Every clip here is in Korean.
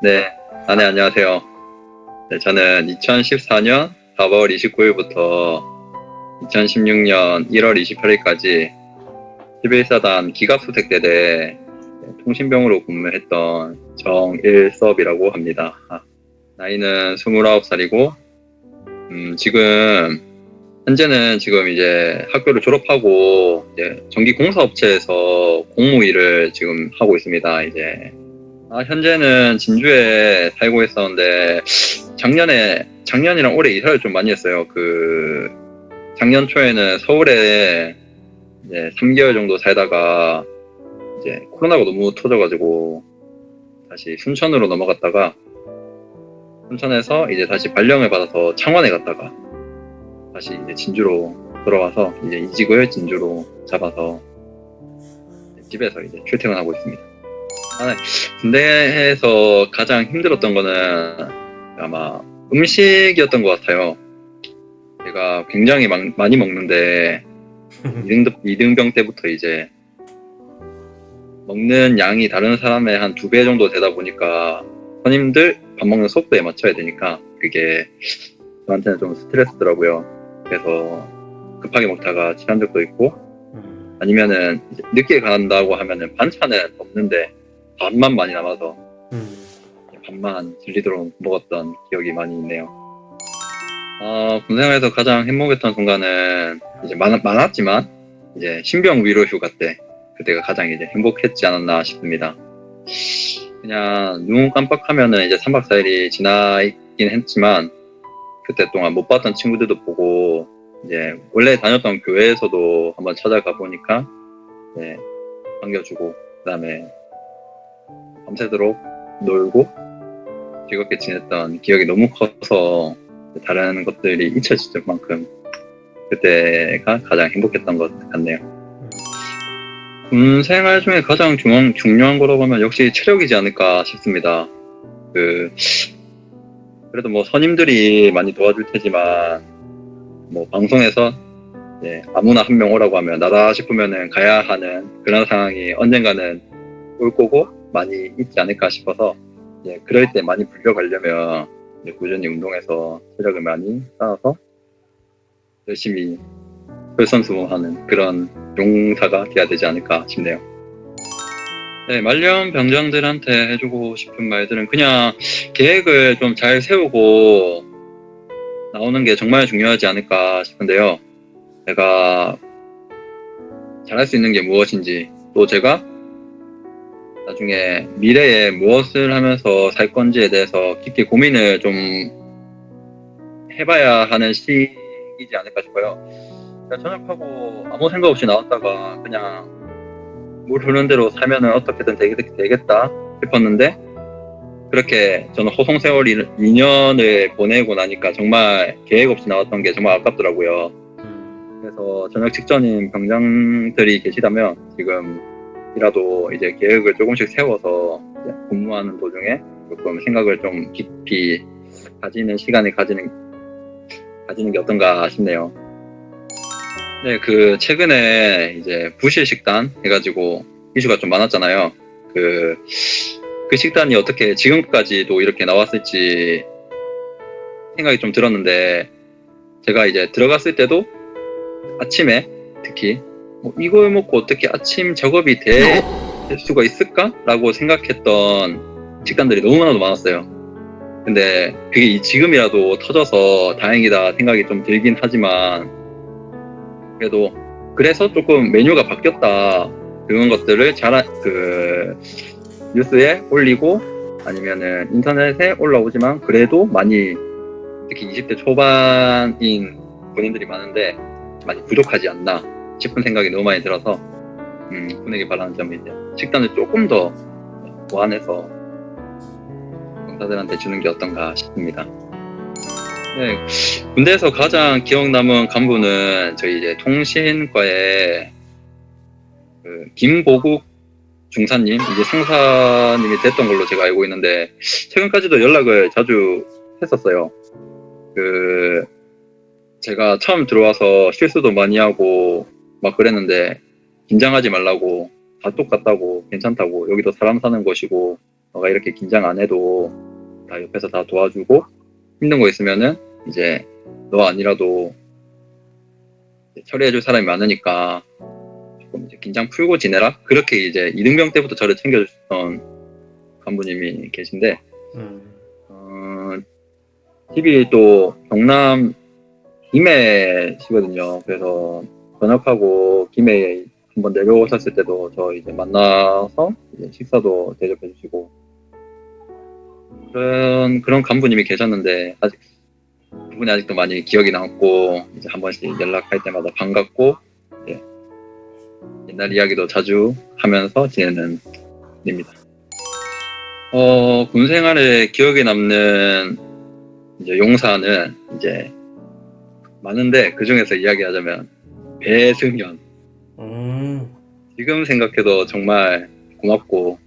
네, 아, 네, 안녕하세요. 네, 저는 2014년 4월 29일부터 2016년 1월 28일까지 11사단 기갑수색대대 통신병으로 근무했던 정일섭이라고 합니다. 아, 나이는 29살이고, 음, 지금, 현재는 지금 이제 학교를 졸업하고, 이제 전기공사업체에서 공무 일을 지금 하고 있습니다. 이제 아, 현재는 진주에 살고 있었는데, 작년에, 작년이랑 올해 이사를 좀 많이 했어요. 그, 작년 초에는 서울에 이제 3개월 정도 살다가, 이제 코로나가 너무 터져가지고, 다시 순천으로 넘어갔다가, 순천에서 이제 다시 발령을 받아서 창원에 갔다가, 다시 이제 진주로 돌아와서, 이제 이직을 진주로 잡아서, 집에서 이제 출퇴근하고 있습니다. 아, 네. 군대에서 가장 힘들었던 거는 아마 음식이었던 것 같아요. 제가 굉장히 많- 많이 먹는데 이등, 이등병 때부터 이제 먹는 양이 다른 사람의 한 두 배 정도 되다 보니까 선임들 밥 먹는 속도에 맞춰야 되니까 그게 저한테는 좀 스트레스더라고요. 그래서 급하게 먹다가 취한 적도 있고 아니면은 이제 늦게 간다고 하면은 반찬은 없는데 밥만 많이 남아서 밥만 질리도록 먹었던 기억이 많이 있네요. 어, 군생활에서 가장 행복했던 순간은 이제 많, 많았지만 이제 신병 위로 휴가 때 그때가 가장 이제 행복했지 않았나 싶습니다. 그냥 눈 깜빡하면은 이제 3박 4일이 지나 있긴 했지만 그때 동안 못 봤던 친구들도 보고 이제 원래 다녔던 교회에서도 한번 찾아가 보니까 네, 반겨주고 그다음에 밤새도록 놀고 즐겁게 지냈던 기억이 너무 커서 다른 것들이 잊혀질 만큼 그때가 가장 행복했던 것 같네요. 군 생활 중에 가장 중요한, 중요한 거라고 하면 역시 체력이지 않을까 싶습니다. 그 그래도 뭐 선임들이 많이 도와줄 테지만 뭐 방송에서 예, 아무나 한 명 오라고 하면 나다 싶으면은 가야 하는 그런 상황이 언젠가는 올 거고 많이 있지 않을까 싶어서 예, 그럴 때 많이 불려가려면 이제 꾸준히 운동해서 체력을 많이 쌓아서 열심히 솔선수범하는 그런 용사가 돼야 되지 않을까 싶네요. 네, 말년 병장들한테 해주고 싶은 말들은 그냥 계획을 좀 잘 세우고 나오는 게 정말 중요하지 않을까 싶은데요. 내가 잘할 수 있는 게 무엇인지 또 제가 나중에 미래에 무엇을 하면서 살 건지에 대해서 깊게 고민을 좀 해봐야 하는 시기이지 않을까 싶어요. 그냥 전역하고 아무 생각 없이 나왔다가 그냥 물 흐르는 대로 살면은 어떻게든 되겠, 되겠다 싶었는데 그렇게 저는 호송 세월 2년을 보내고 나니까 정말 계획 없이 나왔던 게 정말 아깝더라고요. 그래서 전역 직전인 병장들이 계시다면 지금 이라도 이제 계획을 조금씩 세워서 이제 근무하는 도중에 조금 생각을 좀 깊이 가지는 시간을 가지는 가지는 게 어떤가 싶네요. 네, 그 최근에 이제 부실 식단 해가지고 이슈가 좀 많았잖아요. 그, 그 식단이 어떻게 지금까지도 이렇게 나왔을지 생각이 좀 들었는데 제가 이제 들어갔을 때도 아침에 특히 뭐 이걸 먹고 어떻게 아침 작업이 될 수가 있을까라고 생각했던 식단들이 너무나도 많았어요. 근데 그게 이 지금이라도 터져서 다행이다 생각이 좀 들긴 하지만 그래도 그래서 조금 메뉴가 바뀌었다. 그런 것들을 잘 그 뉴스에 올리고 아니면은 인터넷에 올라오지만 그래도 많이 특히 20대 초반인 본인들이 많은데 많이 부족하지 않나 싶은 생각이 너무 많이 들어서 음, 군에게 바라는 점이 이제 식단을 조금 더 보완해서 병사들한테 주는 게 어떤가 싶습니다. 네, 군대에서 가장 기억 남은 간부는 저희 이제 통신과의 그 김보국 중사님 이제 상사님이 됐던 걸로 제가 알고 있는데 최근까지도 연락을 자주 했었어요. 그 제가 처음 들어와서 실수도 많이 하고 막 그랬는데 긴장하지 말라고 다 똑같다고 괜찮다고 여기도 사람 사는 곳이고 너가 이렇게 긴장 안 해도 다 옆에서 다 도와주고 힘든 거 있으면은 이제 너 아니라도 처리해줄 사람이 많으니까 조금 이제 긴장 풀고 지내라 그렇게 이제 이등병 때부터 저를 챙겨주셨던 간부님이 계신데 음. 어, 집이 또 경남 김해시거든요. 그래서 전역하고 김해에 한번 내려오셨을 때도 저 이제 만나서 이제 식사도 대접해 주시고 그런 그런 간부님이 계셨는데 아직 그분이 아직도 많이 기억이 남고 이제 한 번씩 연락할 때마다 반갑고 이제 옛날 이야기도 자주 하면서 지내는 분입니다. 어, 군 생활에 기억에 남는 이제 용사는 이제 많은데 그 중에서 이야기하자면 배승현. 음. 지금 생각해도 정말 고맙고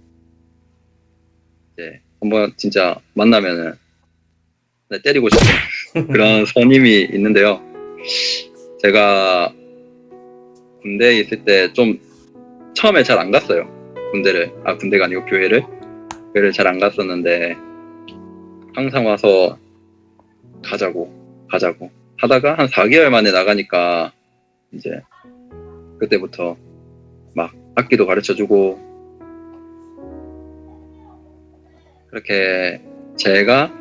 이제 한번 진짜 만나면은 네, 때리고 싶은 그런 선임이 있는데요. 제가 군대에 있을 때 좀 처음에 잘 안 갔어요. 군대를 아 군대가 아니고 교회를 교회를 잘 안 갔었는데 항상 와서 가자고 가자고 하다가 한 4개월 만에 나가니까 이제 그때부터 막 악기도 가르쳐 주고 그렇게 제가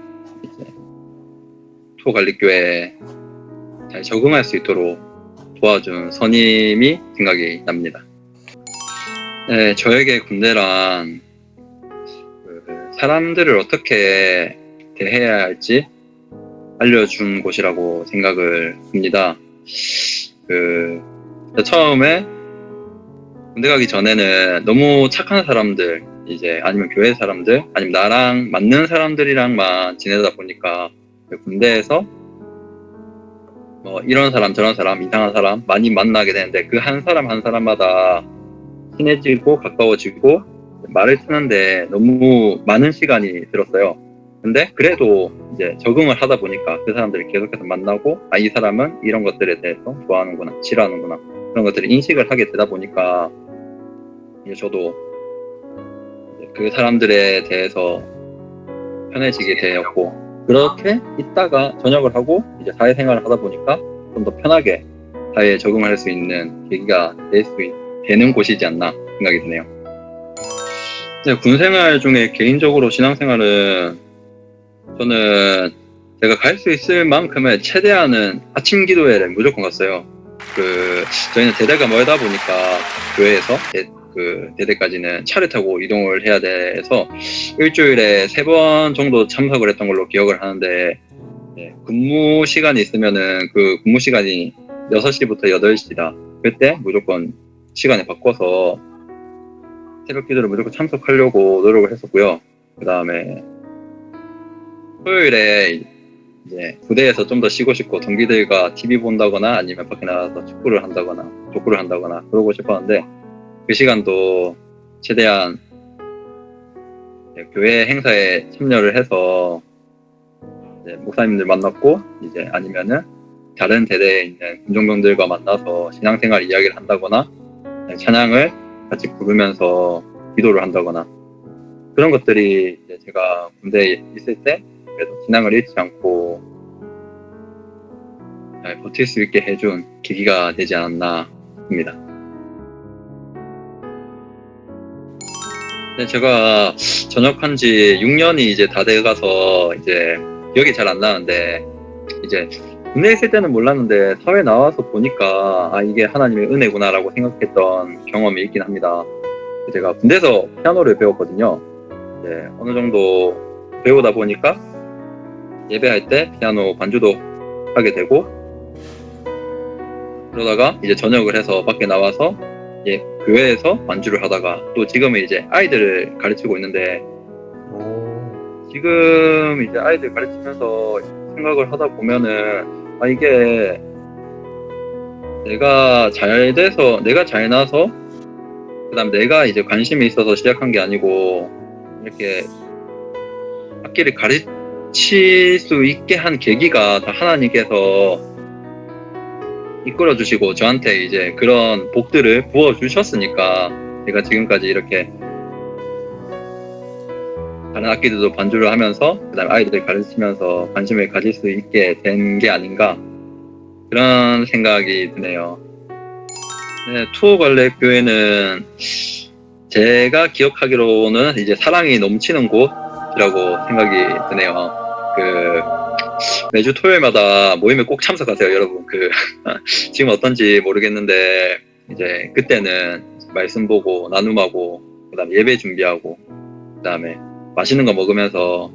이제 토관리교회에 잘 적응할 수 있도록 도와준 선임이 생각이 납니다. 네, 저에게 군대란 그 사람들을 어떻게 대해야 할지 알려준 곳이라고 생각을 합니다. 그 처음에 군대 가기 전에는 너무 착한 사람들 이제 아니면 교회 사람들 아니면 나랑 맞는 사람들이랑만 지내다 보니까 그 군대에서 뭐 이런 사람 저런 사람 이상한 사람 많이 만나게 되는데 그 한 사람 한 사람마다 친해지고 가까워지고 말을 트는데 너무 많은 시간이 들었어요. 근데 그래도 이제 적응을 하다 보니까 그 사람들을 계속해서 만나고 아 이 사람은 이런 것들에 대해서 좋아하는구나 싫어하는구나 그런 것들을 인식을 하게 되다 보니까 이제 저도 이제 그 사람들에 대해서 편해지게 되었고 그렇게 있다가 전역을 하고 이제 사회생활을 하다 보니까 좀 더 편하게 사회에 적응할 수 있는 계기가 될 수 되는 곳이지 않나 생각이 드네요. 네, 군 생활 중에 개인적으로 신앙생활은 저는 제가 갈 수 있을 만큼의 최대한은 아침 기도회를 무조건 갔어요. 그 저희는 대대가 멀다 보니까 교회에서 대, 그 대대까지는 차를 타고 이동을 해야 돼서 일주일에 세 번 정도 참석을 했던 걸로 기억을 하는데 네, 근무 시간이 있으면은 그 근무 시간이 6시부터 8시다. 그때 무조건 시간을 바꿔서 새벽 기도를 무조건 참석하려고 노력을 했었고요. 그 다음에 토요일에 이제 부대에서 좀 더 쉬고 싶고 동기들과 TV 본다거나 아니면 밖에 나가서 축구를 한다거나 족구를 한다거나 그러고 싶었는데 그 시간도 최대한 교회 행사에 참여를 해서 목사님들 만났고 이제 아니면은 다른 대대에 있는 군종병들과 만나서 신앙생활 이야기를 한다거나 찬양을 같이 부르면서 기도를 한다거나 그런 것들이 제가 군대에 있을 때 그래도 신앙을 잃지 않고 잘 버틸 수 있게 해준 계기가 되지 않았나 싶습니다. 네, 제가 전역한 지 6년이 이제 다 돼가서 이제 기억이 잘 안 나는데 이제 군대에 있을 때는 몰랐는데 사회 나와서 보니까 아 이게 하나님의 은혜구나라고 생각했던 경험이 있긴 합니다. 제가 군대에서 피아노를 배웠거든요. 이제 어느 정도 배우다 보니까 예배할 때 피아노 반주도 하게 되고 그러다가 이제 전역을 해서 밖에 나와서 예, 교회에서 반주를 하다가 또 지금은 이제 아이들을 가르치고 있는데 오. 지금 이제 아이들 가르치면서 생각을 하다 보면은 아 이게 내가 잘 돼서 내가 잘 나서 그다음 내가 이제 관심이 있어서 시작한 게 아니고 이렇게 악기를 가르 칠 수 있게 한 계기가 다 하나님께서 이끌어 주시고 저한테 이제 그런 복들을 부어 주셨으니까 제가 지금까지 이렇게 다른 악기들도 반주를 하면서 그다음에 아이들 가르치면서 관심을 가질 수 있게 된 게 아닌가 그런 생각이 드네요. 네, 투어 관례교회는 제가 기억하기로는 이제 사랑이 넘치는 곳 이라고 생각이 드네요. 그 매주 토요일마다 모임에 꼭 참석하세요, 여러분. 그 지금 어떤지 모르겠는데 이제 그때는 말씀 보고 나눔하고 그다음 예배 준비하고 그다음에 맛있는 거 먹으면서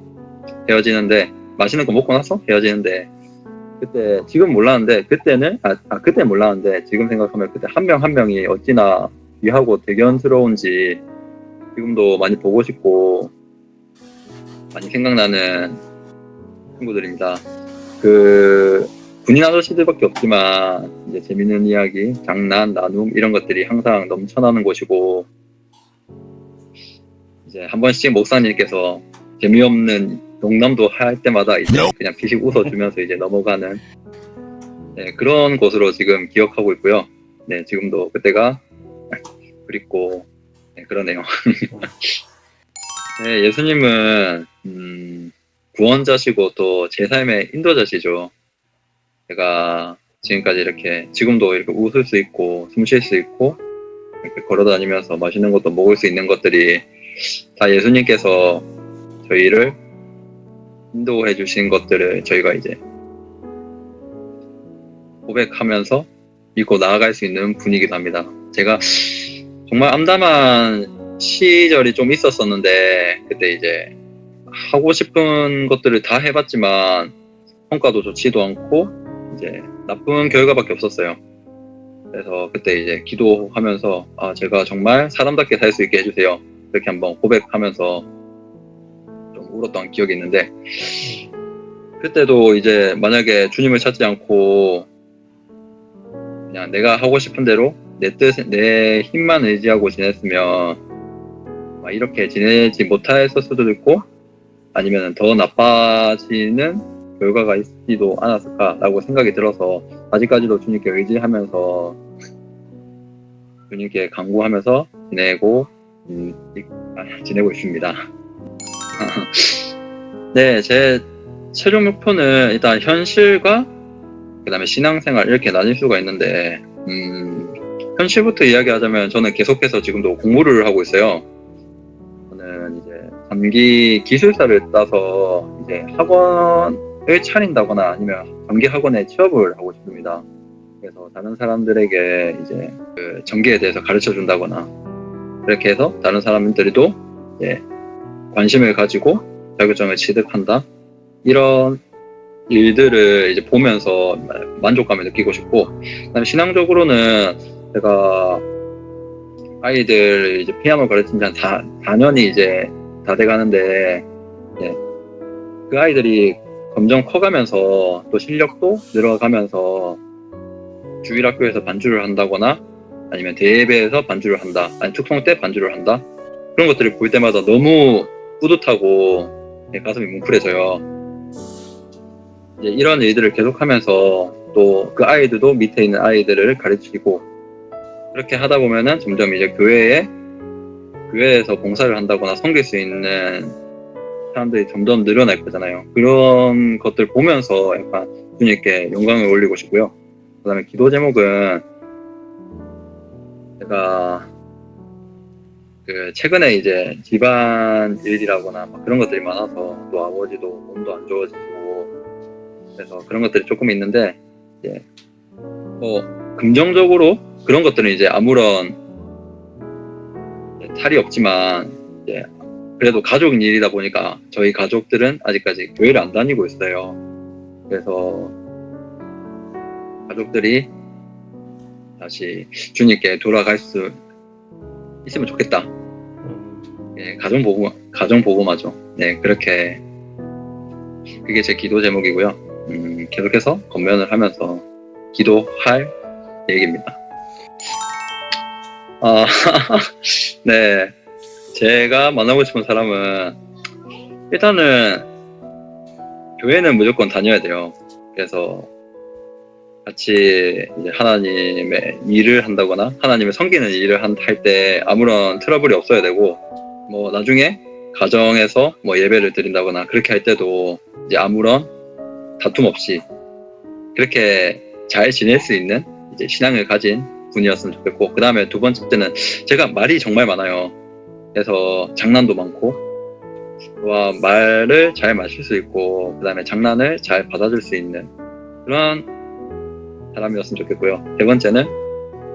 헤어지는데 맛있는 거 먹고 나서 헤어지는데 그때 지금 몰랐는데 그때는 아, 아 그때 몰랐는데 지금 생각하면 그때 한 명한 명이 어찌나 귀하고 대견스러운지 지금도 많이 보고 싶고 많이 생각나는 친구들입니다. 그 군인 아저씨들밖에 없지만 이제 재밌는 이야기, 장난, 나눔 이런 것들이 항상 넘쳐나는 곳이고 이제 한 번씩 목사님께서 재미없는 농담도 할 때마다 이제 그냥 피식 웃어주면서 이제 넘어가는 네, 그런 곳으로 지금 기억하고 있고요. 네, 지금도 그때가 그립고 네, 그러네요. 네, 예수님은 음, 구원자시고 또 제 삶의 인도자시죠. 제가 지금까지 이렇게 지금도 이렇게 웃을 수 있고 숨 쉴 수 있고 이렇게 걸어다니면서 맛있는 것도 먹을 수 있는 것들이 다 예수님께서 저희를 인도해 주신 것들을 저희가 이제 고백하면서 믿고 나아갈 수 있는 분이기도 합니다. 제가 정말 암담한 시절이 좀 있었었는데 그때 이제 하고 싶은 것들을 다 해봤지만 성과도 좋지도 않고 이제 나쁜 결과밖에 없었어요. 그래서 그때 이제 기도하면서 아 제가 정말 사람답게 살 수 있게 해주세요. 그렇게 한번 고백하면서 좀 울었던 기억이 있는데 그때도 이제 만약에 주님을 찾지 않고 그냥 내가 하고 싶은 대로 내 뜻, 내 힘만 의지하고 지냈으면 막 이렇게 지내지 못했을 수도 있고 아니면 더 나빠지는 결과가 있지도 않았을까라고 생각이 들어서 아직까지도 주님께 의지하면서 주님께 간구하면서 지내고 음, 이- 아, 지내고 있습니다. 네, 제 최종 목표는 일단 현실과 그다음에 신앙생활 이렇게 나뉠 수가 있는데 음, 현실부터 이야기하자면 저는 계속해서 지금도 공부를 하고 있어요. 저는 이제 전기 기술사를 따서 이제 학원을 차린다거나 아니면 전기 학원에 취업을 하고 싶습니다. 그래서 다른 사람들에게 이제 그 전기에 대해서 가르쳐 준다거나 그렇게 해서 다른 사람들도 이제 관심을 가지고 자격증을 취득한다 이런 일들을 이제 보면서 만족감을 느끼고 싶고 그다음에 신앙적으로는 제가 아이들 이제 피아노 가르친 지한 4, 4년이 이제 다 돼가는데 예, 그 아이들이 점점 커가면서 또 실력도 늘어가면서 주일 학교에서 반주를 한다거나 아니면 대예배에서 반주를 한다 아니 특송 때 반주를 한다? 그런 것들을 볼 때마다 너무 뿌듯하고 예, 가슴이 뭉클해져요. 이제 이런 일들을 계속하면서 또 그 아이들도 밑에 있는 아이들을 가르치고 그렇게 하다 보면은 점점 이제 교회에 교회에서 봉사를 한다거나 섬길 수 있는 사람들이 점점 늘어날 거잖아요. 그런 것들 보면서 약간 주님께 영광을 올리고 싶고요. 그 다음에 기도 제목은 제가 그 최근에 이제 집안 일이라거나 막 그런 것들이 많아서 또 아버지도 몸도 안 좋아지고 그래서 그런 것들이 조금 있는데 이제 뭐 긍정적으로 그런 것들은 이제 아무런 탈이 없지만 이제 그래도 가족 일이다 보니까 저희 가족들은 아직까지 교회를 안 다니고 있어요. 그래서 가족들이 다시 주님께 돌아갈 수 있으면 좋겠다. 음, 예, 가정 보고 가정 보고마죠. 네 그렇게 그게 제 기도 제목이고요. 음, 계속해서 건면을 하면서 기도할 얘기입니다. 아, 네. 제가 만나고 싶은 사람은 일단은 교회는 무조건 다녀야 돼요. 그래서 같이 이제 하나님의 일을 한다거나 하나님의 섬기는 일을 할 때 아무런 트러블이 없어야 되고 뭐 나중에 가정에서 뭐 예배를 드린다거나 그렇게 할 때도 이제 아무런 다툼 없이 그렇게 잘 지낼 수 있는 이제 신앙을 가진 분이었으면 좋겠고 그 다음에 두 번째는 제가 말이 정말 많아요. 그래서 장난도 많고 와 말을 잘 마실 수 있고 그 다음에 장난을 잘 받아줄 수 있는 그런 사람이었으면 좋겠고요. 세 번째는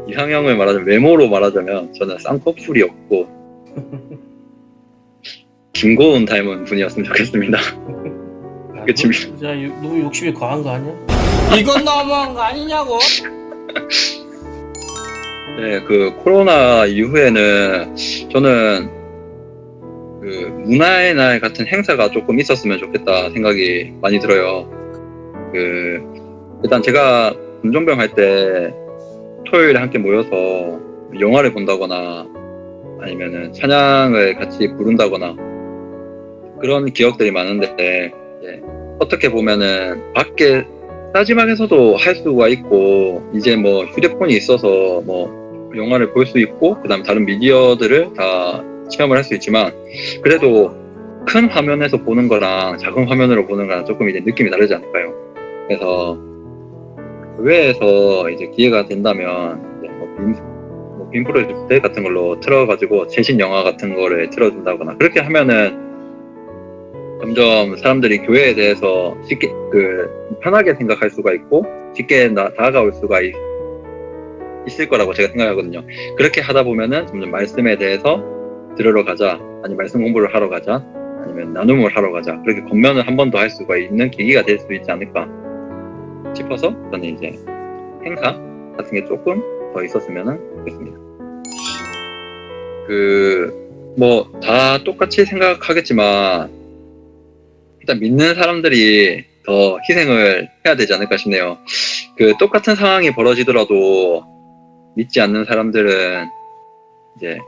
이상형을 말하자면 외모로 말하자면 저는 쌍꺼풀이 없고 김고은 닮은 분이었으면 좋겠습니다. 아, 끝입니다. 너, 진짜 유- 너무 욕심이 과한 거 아니야? 이건 너무한 거 아니냐고. 네, 그 코로나 이후에는 저는 그 문화의 날 같은 행사가 조금 있었으면 좋겠다 생각이 많이 들어요. 그 일단 제가 군종병 할 때 토요일에 함께 모여서 영화를 본다거나 아니면은 찬양을 같이 부른다거나 그런 기억들이 많은데 예, 어떻게 보면은 밖에 따지막에서도 할 수가 있고 이제 뭐 휴대폰이 있어서 뭐 영화를 볼 수 있고 그다음 다른 미디어들을 다 체험을 할 수 있지만 그래도 큰 화면에서 보는 거랑 작은 화면으로 보는 거랑 조금 이제 느낌이 다르지 않을까요? 그래서 교회에서 이제 기회가 된다면 이제 뭐 빔, 뭐 빔 프로젝트 같은 걸로 틀어가지고 최신 영화 같은 거를 틀어준다거나 그렇게 하면은 점점 사람들이 교회에 대해서 쉽게 그 편하게 생각할 수가 있고 쉽게 나, 다가올 수가 있, 있을 거라고 제가 생각하거든요. 그렇게 하다 보면은 점점 말씀에 대해서 들으러 가자, 아니 말씀 공부를 하러 가자, 아니면 나눔을 하러 가자. 그렇게 겉면을 한 번 더 할 수가 있는 계기가 될 수 있지 않을까 싶어서 저는 이제 행사 같은 게 조금 더 있었으면 좋겠습니다. 그 뭐 다 똑같이 생각하겠지만 일단 믿는 사람들이 더 희생을 해야 되지 않을까 싶네요. 그 똑같은 상황이 벌어지더라도 믿지 않는 사람들은 이제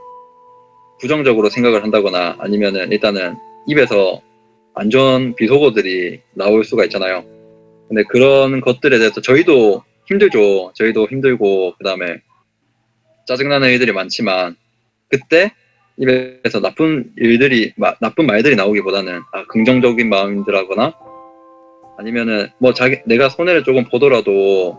부정적으로 생각을 한다거나 아니면은 일단은 입에서 안 좋은 비속어들이 나올 수가 있잖아요. 근데 그런 것들에 대해서 저희도 힘들죠. 저희도 힘들고 그다음에 짜증나는 일들이 많지만 그때 입에서 나쁜 일들이 마- 나쁜 말들이 나오기보다는 아, 긍정적인 마음들하거나 아니면은 뭐 자기 내가 손해를 조금 보더라도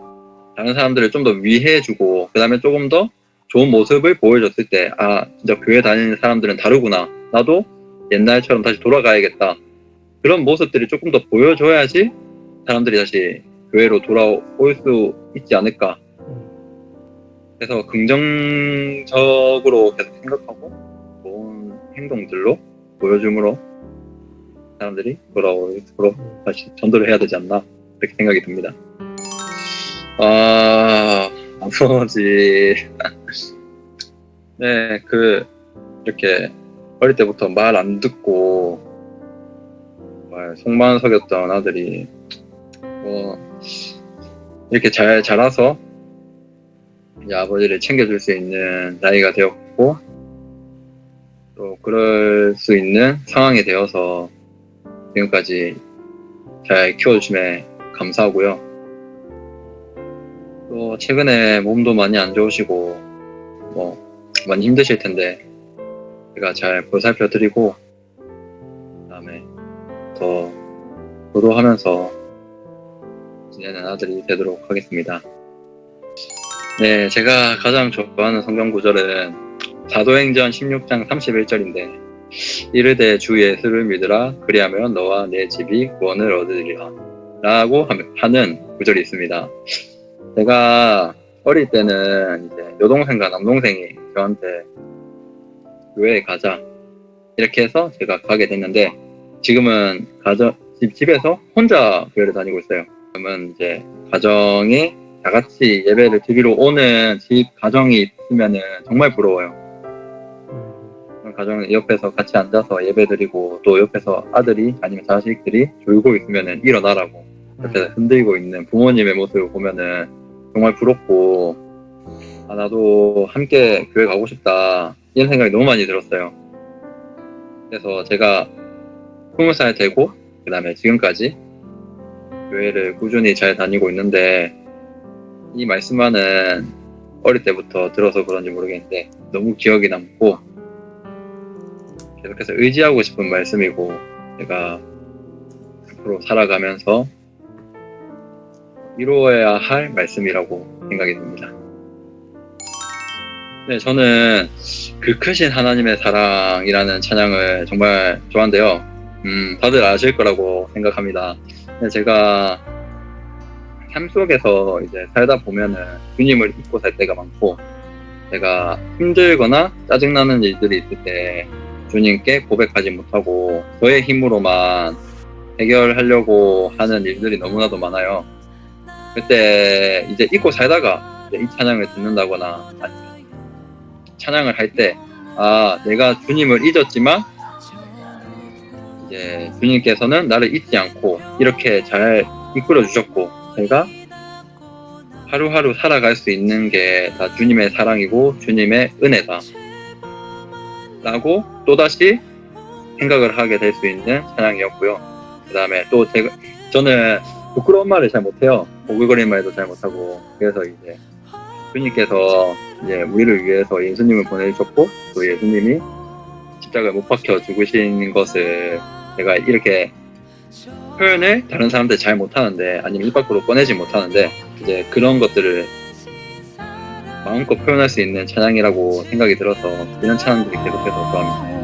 다른 사람들을 좀 더 위해주고 그다음에 조금 더 좋은 모습을 보여줬을 때 아 진짜 교회 다니는 사람들은 다르구나. 나도 옛날처럼 다시 돌아가야겠다. 그런 모습들이 조금 더 보여줘야지 사람들이 다시 교회로 돌아올 수 있지 않을까. 그래서 긍정적으로 계속 생각하고 행동들로 보여줌으로 사람들이 있도록 다시 전도를 해야 되지 않나 그렇게 생각이 듭니다. 아 아버지 네그 이렇게 어릴 때부터 말 안 듣고 속만 속였던 아들이 뭐 이렇게 잘 자라서 아버지를 챙겨줄 수 있는 나이가 되었고 또 그럴 수 있는 상황이 되어서 지금까지 잘 키워주심에 감사하고요. 또 최근에 몸도 많이 안 좋으시고 뭐 많이 힘드실 텐데 제가 잘 보살펴 드리고 그다음에 더 도도하면서 지내는 아들이 되도록 하겠습니다. 네, 제가 가장 좋아하는 성경 구절은 사도행전 16장 31절인데 이르되 주 예수를 믿으라 그리하면 너와 내 집이 구원을 얻으리라 라고 하- 하는 구절이 있습니다. 제가 어릴 때는 이제 여동생과 남동생이 저한테 교회에 가자 이렇게 해서 제가 가게 됐는데 지금은 가정 집, 집에서 혼자 교회를 다니고 있어요. 그러면 이제 가정이 다 같이 예배를 드리러 오는 집 가정이 있으면은 정말 부러워요. 음, 가정 옆에서 같이 앉아서 예배 드리고 또 옆에서 아들이 아니면 자식들이 졸고 있으면은 일어나라고 그렇게 흔들고 있는 부모님의 모습을 보면은 정말 부럽고 아 나도 함께 교회 가고 싶다 이런 생각이 너무 많이 들었어요. 그래서 제가 20살 되고 그 다음에 지금까지 교회를 꾸준히 잘 다니고 있는데 이 말씀만은 어릴 때부터 들어서 그런지 모르겠는데 너무 기억이 남고 계속해서 의지하고 싶은 말씀이고 제가 앞으로 살아가면서 이루어야 할 말씀이라고 생각이 듭니다. 네, 저는 그 크신 하나님의 사랑이라는 찬양을 정말 좋아한데요. 음, 다들 아실 거라고 생각합니다. 근데 제가 삶 속에서 이제 살다 보면은 주님을 잊고 살 때가 많고, 제가 힘들거나 짜증나는 일들이 있을 때 주님께 고백하지 못하고 저의 힘으로만 해결하려고 하는 일들이 너무나도 많아요. 그때 이제 잊고 살다가 이제 이 찬양을 듣는다거나 찬양을 할 때, 아, 내가 주님을 잊었지만, 이제 주님께서는 나를 잊지 않고 이렇게 잘 이끌어 주셨고, 제가 하루하루 살아갈 수 있는 게 다 주님의 사랑이고 주님의 은혜다. 라고 또다시 생각을 하게 될 수 있는 찬양이었고요. 그 다음에 또 제가, 저는 부끄러운 말을 잘 못해요. 오글거리는 말도 잘 못하고. 그래서 이제 주님께서 이제 우리를 위해서 예수님을 보내주셨고, 또 예수님이 십자가에 못 박혀 죽으신 것을 제가 이렇게 표현을 다른 사람들 잘 못하는데, 아니면 입 밖으로 꺼내지 못하는데, 이제 그런 것들을 마음껏 표현할 수 있는 찬양이라고 생각이 들어서 이런 찬양들이 계속해서 좋아합니다.